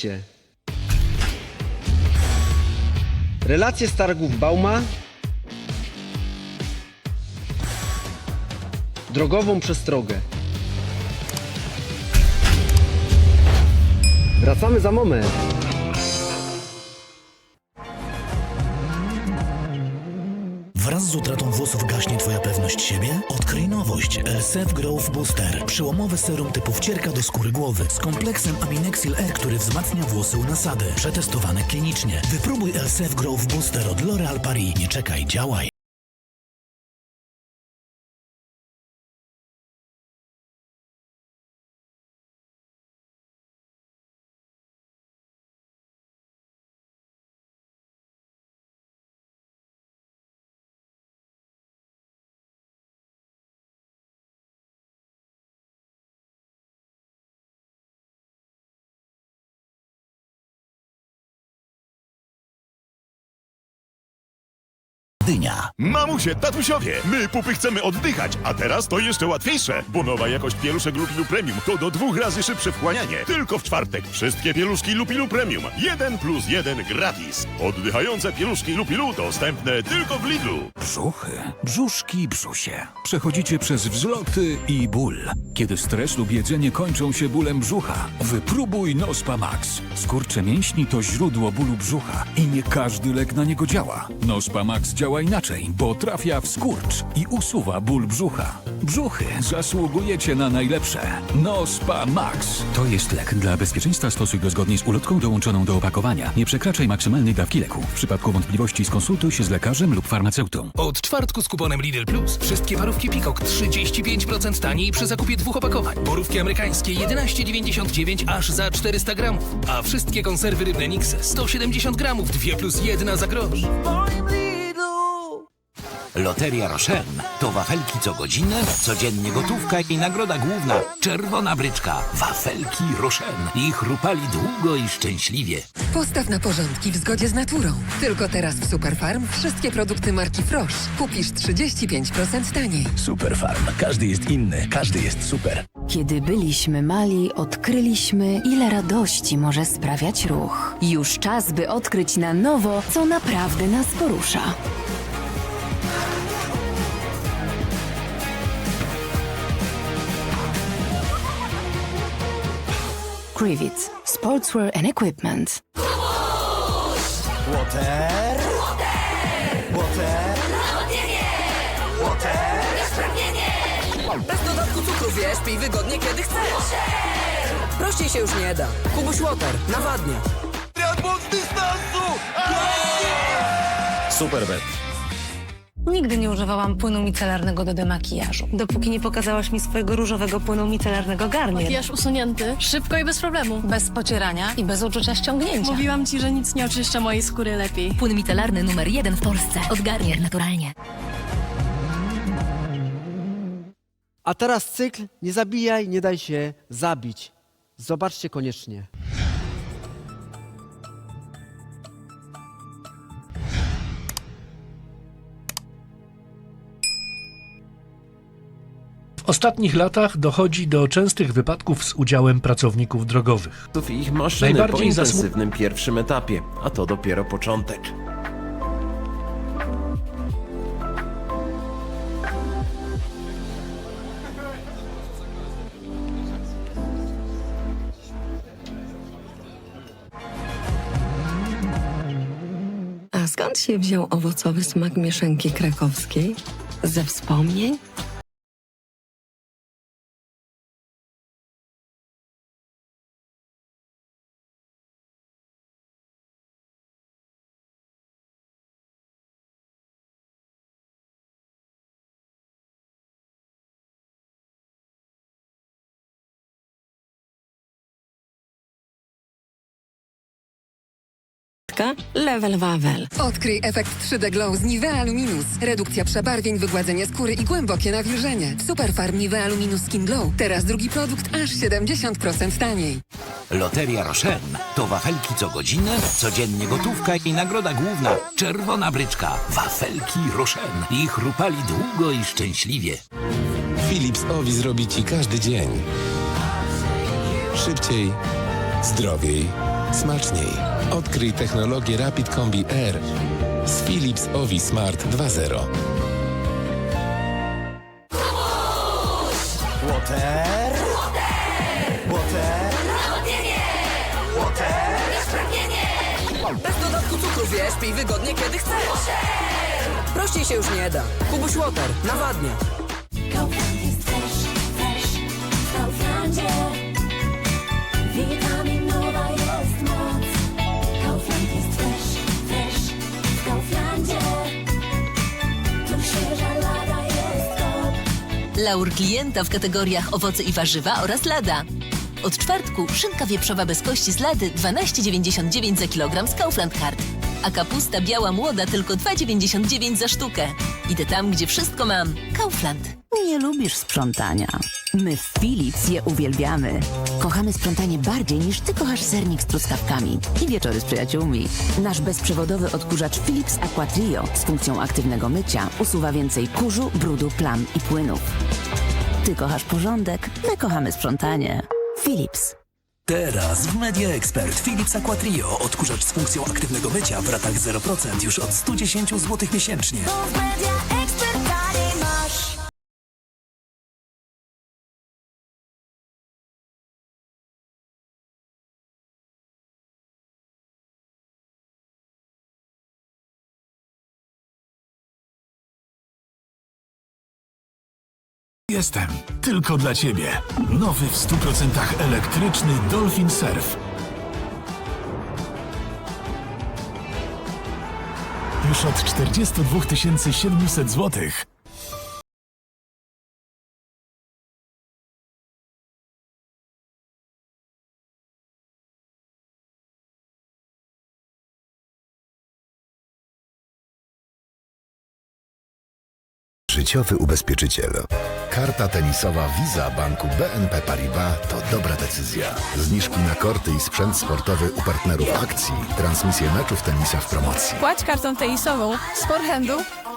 Czycie. Relacje z targów Bauma. Drogową przestrogę. Wracamy za moment. Wraz z utratą włosów gaśnie Twoja pewność siebie? Odkryj nowość Elsef Growth Booster. Przełomowy serum typu wcierka do skóry głowy z kompleksem Aminexil R, który wzmacnia włosy u nasady. Przetestowane klinicznie. Wypróbuj Elsef Growth Booster od L'Oréal Paris. Nie czekaj, działaj. Dynia. Mamusie, tatusiowie, my pupy chcemy oddychać, a teraz to jeszcze łatwiejsze, bo nowa jakość pieluszek Lupilu Premium to do dwóch razy szybsze wchłanianie. Tylko w czwartek wszystkie pieluszki Lupilu Premium. Jeden plus jeden gratis. Oddychające pieluszki Lupilu dostępne tylko w Lidlu. Brzuchy, brzuszki, brzusie. Przechodzicie przez wzloty i ból. Kiedy stres lub jedzenie kończą się bólem brzucha, wypróbuj Nospa Max. Skurcze mięśni to źródło bólu brzucha i nie każdy lek na niego działa. Nospa Max działa inaczej, bo trafia w skurcz i usuwa ból brzucha. Brzuchy zasługujecie na najlepsze. Nospa Max. To jest lek. Dla bezpieczeństwa stosuj go zgodnie z ulotką dołączoną do opakowania. Nie przekraczaj maksymalnej dawki leku. W przypadku wątpliwości skonsultuj się z lekarzem lub farmaceutą. Od czwartku z kuponem Lidl Plus wszystkie parówki Pikok 35% taniej przy zakupie dwóch opakowań. Borówki amerykańskie 11,99 aż za 400 gramów. A wszystkie konserwy rybne Nix 170 gramów 2 plus 1 za grosz. Loteria Rochen to wafelki co godzinę, codziennie gotówka i nagroda główna czerwona bryczka. Wafelki Rochen. I chrupali długo i szczęśliwie. Postaw na porządki w zgodzie z naturą. Tylko teraz w Superfarm wszystkie produkty marki Frosch kupisz 35% taniej. Superfarm. Każdy jest inny, każdy jest super. Kiedy byliśmy mali, odkryliśmy, ile radości może sprawiać ruch. Już czas, by odkryć na nowo, co naprawdę nas porusza. Sportswear and Equipment. Bez dodatku cukru, wiesz, pij wygodnie kiedy chcesz. Prościej się już nie da. Kubuś Water, nawadnia. Superbet. Nigdy nie używałam płynu micelarnego do demakijażu, dopóki nie pokazałaś mi swojego różowego płynu micelarnego Garnier. Makijaż usunięty, szybko i bez problemu. Bez pocierania i bez uczucia ściągnięcia. Mówiłam ci, że nic nie oczyszcza mojej skóry lepiej. Płyn micelarny numer jeden w Polsce. Od Garnier naturalnie. A teraz cykl Nie zabijaj, nie daj się zabić. Zobaczcie koniecznie. Ostatnich latach dochodzi do częstych wypadków z udziałem pracowników drogowych. i ich maszyny po Najbardziej zasmu- intensywnym pierwszym etapie, a to dopiero początek. A skąd się wziął owocowy smak mieszanki krakowskiej? Ze wspomnień? Level Wawel. Odkryj efekt 3D Glow z Nivea Luminous. Redukcja przebarwień, wygładzenie skóry i głębokie nawilżenie. Superfarm Nivea Luminous Skin Glow. Teraz drugi produkt aż 70% taniej. Loteria Rochen to wafelki co godzinę, codziennie gotówka i nagroda główna czerwona bryczka. Wafelki Rochen. I chrupali długo i szczęśliwie. Philips Owi zrobi ci każdy dzień. Szybciej, zdrowiej, Smaczniej. Odkryj technologię Rapid Combi R z Philips Ovi Smart 2.0. Water. Water. Bez dodatku cukru, wiesz, pij wygodnie kiedy chcesz. Prościej się już nie da. Kubuś Water, nawadnia. Laur klienta w kategoriach owoce i warzywa oraz lada. Od czwartku szynka wieprzowa bez kości z lady 12,99 za kilogram z Kaufland Card. A kapusta biała młoda tylko 2,99 za sztukę. Idę tam, gdzie wszystko mam. Kaufland. Nie lubisz sprzątania. My w Philips je uwielbiamy. Kochamy sprzątanie bardziej niż ty kochasz sernik z truskawkami i wieczory z przyjaciółmi. Nasz bezprzewodowy odkurzacz Philips Aqua Trio z funkcją aktywnego mycia usuwa więcej kurzu, brudu, plam i płynów. Ty kochasz porządek, my kochamy sprzątanie. Philips. Teraz w Media Expert Philips Aquatrio odkurzacz z funkcją aktywnego mycia w ratach 0% już od 110 zł miesięcznie. Jestem. Tylko dla Ciebie. Nowy w 100% elektryczny Dolphin Surf. Już od 42 700 złotych. Życiowy ubezpieczyciel. Karta tenisowa Visa Banku BNP Paribas to dobra decyzja. Zniżki na korty i sprzęt sportowy u partnerów akcji. Transmisje meczów tenisa w promocji. Płać kartą tenisową z forehandu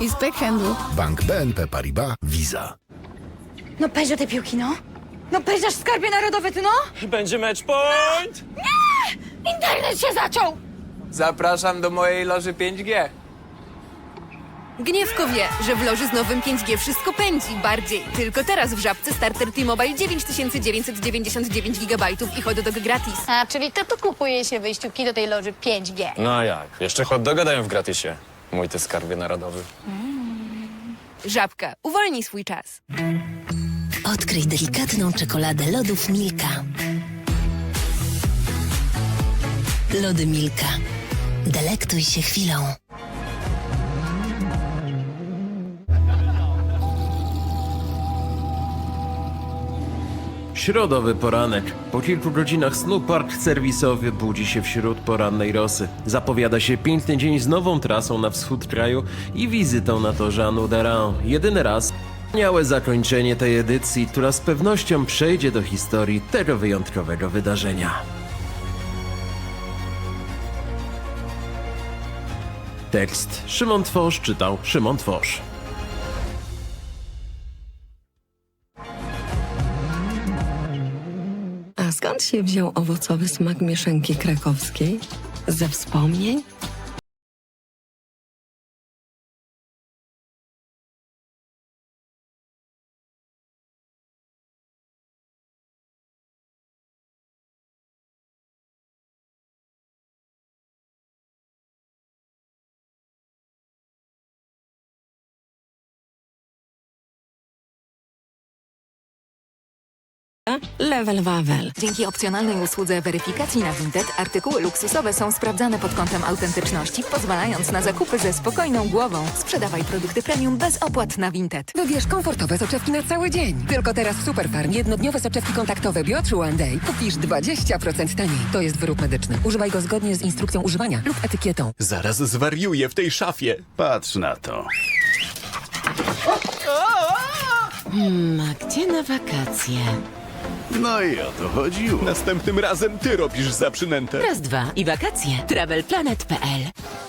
i z backhandu. Bank BNP Paribas Visa. No peź do tej piłki, no. No peź nasz skarbie narodowy, ty no. Będzie match point! Internet się zaciął. Zapraszam do mojej loży 5G. Gniewko wie, że w loży z nowym 5G wszystko pędzi bardziej. Tylko teraz w Żabce starter T-Mobile 9999 GB i hot dog gratis. A, czyli to tu kupuje się wyjściówki do tej loży 5G. No jak? Jeszcze hot doga dają w gratisie. Mój ty skarbie narodowy. Żabka, uwolnij swój czas. Odkryj delikatną czekoladę lodów Milka. Lody Milka. Delektuj się chwilą. Środowy poranek. Po kilku godzinach snu park serwisowy budzi się wśród porannej rosy. Zapowiada się piękny dzień z nową trasą na wschód kraju i wizytą na torze Anudaran. Jedyny raz. Miałe zakończenie tej edycji, która z pewnością przejdzie do historii tego wyjątkowego wydarzenia. Tekst Szymon Tworz czytał Szymon Tworz. Skąd się wziął owocowy smak mieszanki krakowskiej? Ze wspomnień? Level Wawel. Dzięki opcjonalnej usłudze weryfikacji na Vinted artykuły luksusowe są sprawdzane pod kątem autentyczności, pozwalając na zakupy ze spokojną głową. Sprzedawaj produkty premium bez opłat na Vinted. Wybierz komfortowe soczewki na cały dzień. Tylko teraz w Superfarm jednodniowe soczewki kontaktowe Biotr One Day kupisz 20% taniej. To jest wyrób medyczny. Używaj go zgodnie z instrukcją używania lub etykietą. Zaraz zwariuję w tej szafie. Patrz na to. Hmm, a gdzie na wakacje? No i o to chodziło. Następnym razem ty robisz za przynętę. Raz, dwa i wakacje. TravelPlanet.pl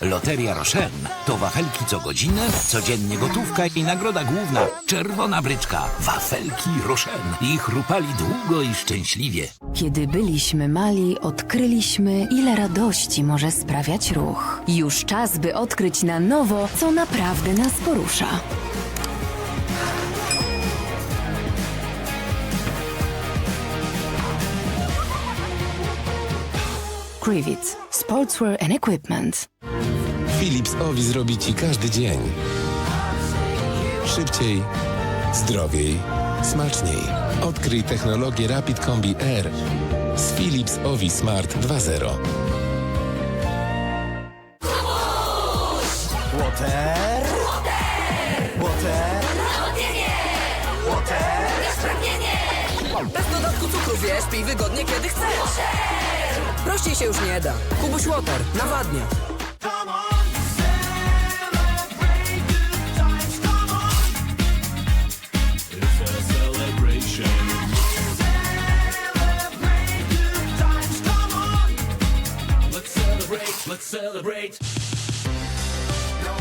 Loteria Rochen to wafelki co godzinę, codziennie gotówka i nagroda główna czerwona bryczka. Wafelki Rochen. I chrupali długo i szczęśliwie. Kiedy byliśmy mali, odkryliśmy, ile radości może sprawiać ruch. Już czas, by odkryć na nowo, co naprawdę nas porusza. Sportswear and Equipment. Philips Ovi zrobi Ci każdy dzień. Szybciej, zdrowiej, smaczniej. Odkryj technologię Rapid Combi Air z Philips Ovi Smart 2.0. Water. Water. Bez dodatku cukru, wiesz, pij wygodnie kiedy chcesz. Prościej się już nie da. Kubuś Water, nawadnia.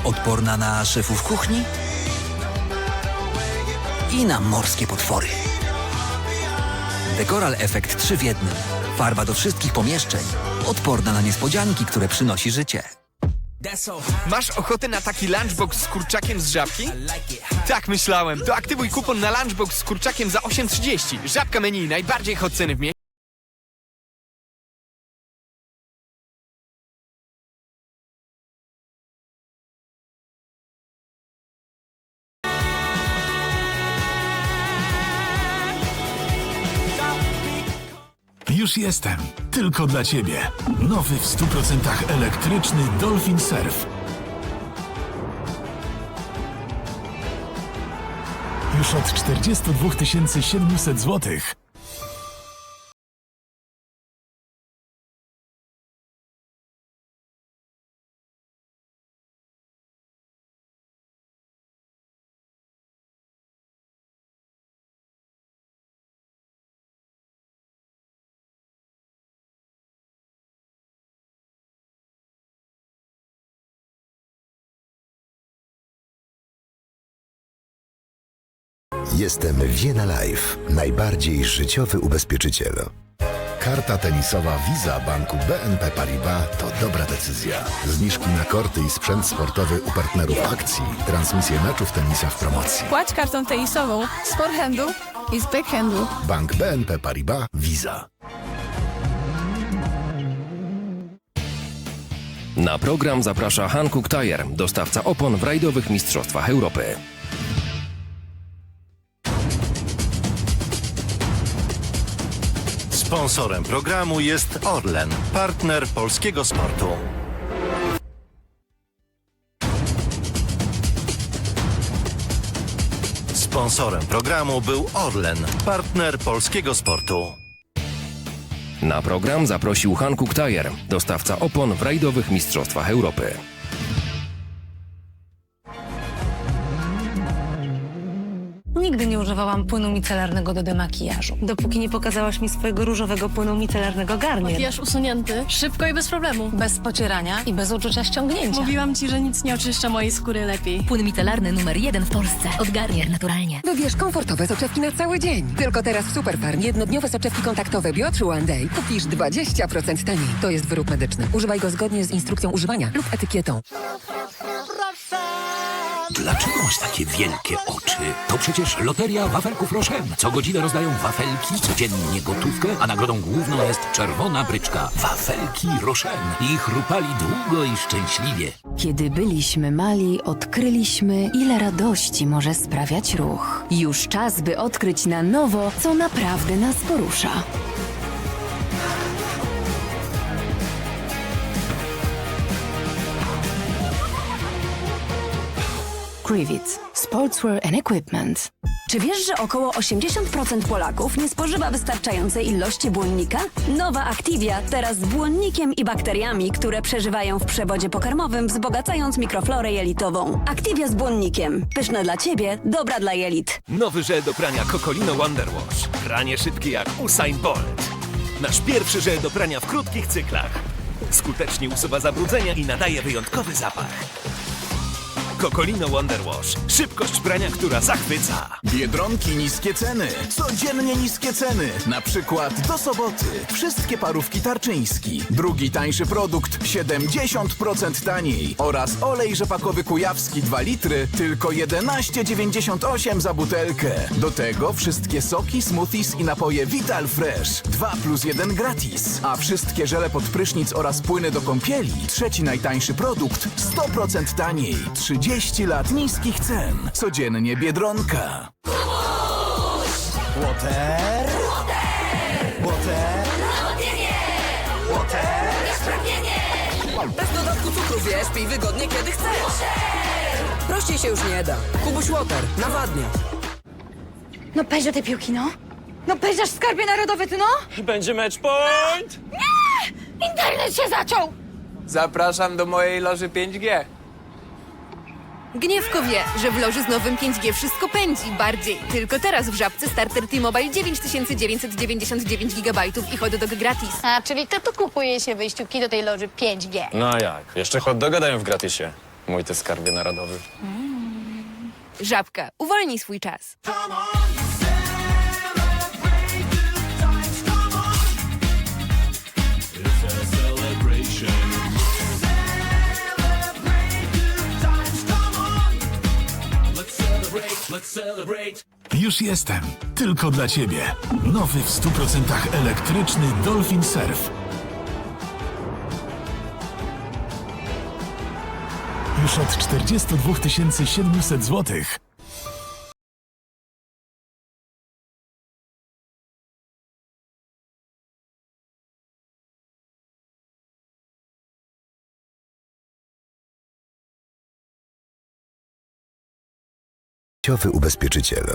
Odporna na szefów kuchni i na morskie potwory. Dekoral Efekt 3 w jednym. Farba do wszystkich pomieszczeń. Odporna na niespodzianki, które przynosi życie. Masz ochotę na taki lunchbox z kurczakiem z żabki? Tak myślałem. To aktywuj kupon na lunchbox z kurczakiem za 8,30. Żabka menu, najbardziej hot ceny w mieście. Już jestem. Tylko dla Ciebie. Nowy w 100% elektryczny Dolphin Surf. Już od 42 700 złotych. Jestem Viena Life, najbardziej życiowy ubezpieczyciel. Karta tenisowa Visa Banku BNP Paribas to dobra decyzja. Zniżki na korty i sprzęt sportowy u partnerów akcji. Transmisje meczów tenisa w promocji. Płać kartą tenisową z forehandu i z backhandu. Bank BNP Paribas Visa. Na program zaprasza Hankook Tire, dostawca opon w rajdowych mistrzostwach Europy. Sponsorem programu jest Orlen, partner polskiego sportu. Sponsorem programu był Orlen, partner polskiego sportu. Na program zaprosił Hankook Tire, dostawca opon w rajdowych mistrzostwach Europy. Używałam płynu micelarnego do demakijażu, dopóki nie pokazałaś mi swojego różowego płynu micelarnego Garnier. Makijaż usunięty, szybko i bez problemu. Bez pocierania i bez uczucia ściągnięcia. Mówiłam ci, że nic nie oczyszcza mojej skóry lepiej. Płyn micelarny numer jeden w Polsce. Od Garnier naturalnie. Wybierz komfortowe soczewki na cały dzień. Tylko teraz w Superfarm jednodniowe soczewki kontaktowe Biotru One Day kupisz 20% taniej. To jest wyrób medyczny. Używaj go zgodnie z instrukcją używania lub etykietą. Dlaczego masz takie wielkie oczy? To przecież loteria wafelków Rochen. Co godzinę rozdają wafelki, codziennie gotówkę, a nagrodą główną jest czerwona bryczka. Wafelki Rochen. I chrupali długo i szczęśliwie. Kiedy byliśmy mali, odkryliśmy, ile radości może sprawiać ruch. Już czas, by odkryć na nowo, co naprawdę nas porusza. Sportswear and Equipment. Czy wiesz, że około 80% Polaków nie spożywa wystarczającej ilości błonnika? Nowa Activia teraz z błonnikiem i bakteriami, które przeżywają w przewodzie pokarmowym, wzbogacając mikroflorę jelitową. Activia z błonnikiem. Pyszne dla ciebie, dobra dla jelit. Nowy żel do prania Cocolino Wonder Wash. Pranie szybkie jak Usain Bolt. Nasz pierwszy żel do prania w krótkich cyklach. Skutecznie usuwa zabrudzenia i nadaje wyjątkowy zapach. Kokolino Wonder Wash. Szybkość prania, która zachwyca. Biedronki niskie ceny. Codziennie niskie ceny. Na przykład do soboty. Wszystkie parówki tarczyński. Drugi tańszy produkt 70% taniej. Oraz olej rzepakowy kujawski 2 litry tylko 11,98 za butelkę. Do tego wszystkie soki, smoothies i napoje Vital Fresh. 2 plus 1 gratis. A wszystkie żele pod prysznic oraz płyny do kąpieli. Trzeci najtańszy produkt 100% taniej. 30 lat niskich cen. Codziennie Biedronka. Water. Water. Water. Bez dodatku cukru, wiesz, pij wygodnie kiedy chcesz. Prościej się już nie da. Kubuś Water, nawadnia. No peź do tej piłki, no. No peź skarbie narodowy, ty no. Będzie match point! Nie! Internet się zaciął! Zapraszam do mojej loży 5G. Gniewko wie, że w loży z nowym 5G wszystko pędzi bardziej. Tylko teraz w Żabce starter T-Mobile 9999 GB i hot dog gratis. A, czyli to tu kupuje się wyjściówki do tej loży 5G. No a jak? Jeszcze hot doga dają w gratisie. Mój ty skarbie narodowy. Żabka, uwolnij swój czas. Już jestem. Tylko dla Ciebie. Nowy w 100% elektryczny Dolphin Surf. Już od 42 700 złotych. Ciowy ubezpieczyciel.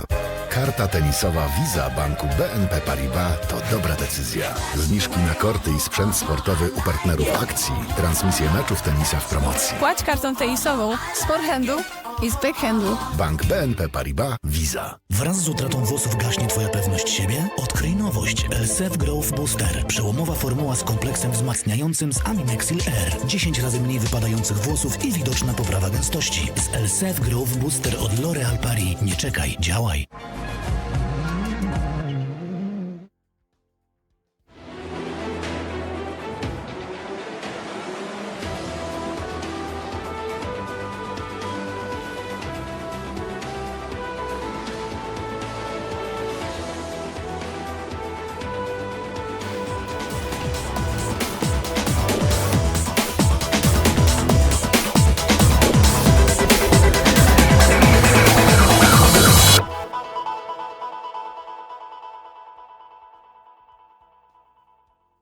Karta tenisowa Visa Banku BNP Paribas to dobra decyzja. Zniżki na korty i sprzęt sportowy u partnerów akcji. Transmisje meczów tenisa w promocji. Płać kartą tenisową z forehandu i z backhandu. Bank BNP Paribas Visa. Wraz z utratą włosów gaśnie Twoja pewność siebie? Odkryj nowość LSF Growth Booster. Przełomowa formuła z kompleksem wzmacniającym z Aminexil R. 10 razy mniej wypadających włosów i widoczna poprawa gęstości. Z LSF Growth Booster od L'Oreal Paris. Nie czekaj, działaj.